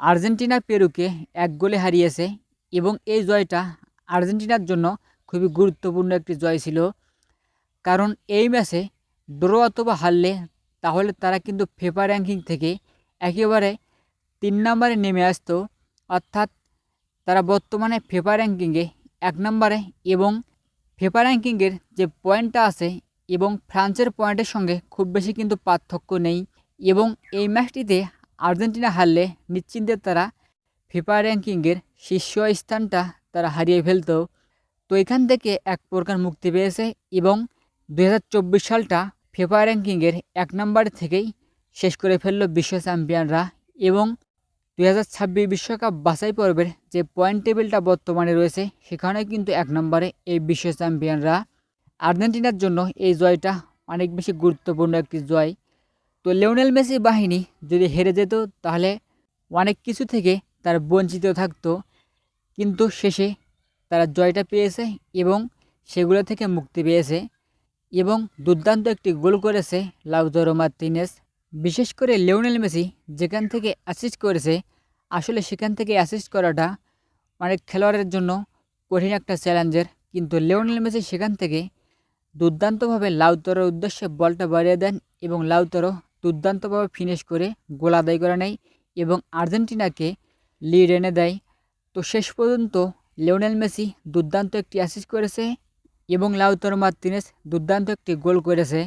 Argentina পেরুকে এক গোলে হারিয়েছে এবং এই জয়টা আর্জেন্টিনার জন্য খুবই গুরুত্বপূর্ণ একটি জয় ছিল। কারণ এই ম্যাচে ড্র অথবা হারলে তাহলে তারা কিন্তু ফেফা র্যাঙ্কিং থেকে একেবারে তিন নম্বরে নেমে আসতো। অর্থাৎ তারা বর্তমানে ফেফা র্যাঙ্কিংয়ে এক নম্বরে এবং ফেফা র্যাঙ্কিংয়ের যে পয়েন্টটা আছে এবং ফ্রান্সের পয়েন্টের সঙ্গে খুব বেশি কিন্তু পার্থক্য নেই এবং এই ম্যাচটিতে আর্জেন্টিনা হারলে নিশ্চিন্তে তারা ফিফা র্যাঙ্কিংয়ের শীর্ষ স্থানটা তারা হারিয়ে ফেলত। তো এখান থেকে এক প্রকার মুক্তি পেয়েছে এবং দু হাজার চব্বিশ সালটা ফিফা র্যাঙ্কিংয়ের এক নম্বর থেকেই শেষ করে ফেলল বিশ্ব চ্যাম্পিয়নরা এবং দু হাজার ছাব্বিশ বিশ্বকাপ বাছাই পর্বের যে পয়েন্ট টেবিলটা বর্তমানে রয়েছে সেখানে কিন্তু এক নম্বরে এই বিশ্ব চ্যাম্পিয়নরা। আর্জেন্টিনার জন্য এই জয়টা অনেক বেশি গুরুত্বপূর্ণ একটি জয়। তো লিওনেল মেসি বাহিনী যদি হেরে যেত, তাহলে অনেক কিছু থেকে তার বঞ্চিত থাকতো। কিন্তু শেষে তারা জয়টা পেয়েছে এবং সেগুলো থেকে মুক্তি পেয়েছে এবং দুর্দান্ত একটি গোল করেছে লাউজারো মার্তিনেস বিশেষ করে লিওনেল মেসি যেখান থেকে অ্যাসিস্ট করেছে, আসলে সেখান থেকে অ্যাসিস্ট করাটা অনেক খেলোয়াড়ের জন্য কঠিন একটা চ্যালেঞ্জের কিন্তু লিওনেল মেসি সেখান থেকে দুর্দান্তভাবে লাউতরোর উদ্দেশ্যে বলটা বাড়িয়ে দেন এবং লাউতরো দুর্দান্তভাবে ফিনিশ করে গোল আদায় করে নেয় এবং আর্জেন্টিনাকে লিড এনে দেয়। তো শেষ পর্যন্ত লিওনেল মেসি দুর্দান্ত একটি অ্যাসিস্ট করেছে এবং লাউতর মার্তিনেস দুর্দান্ত একটি গোল করেছে।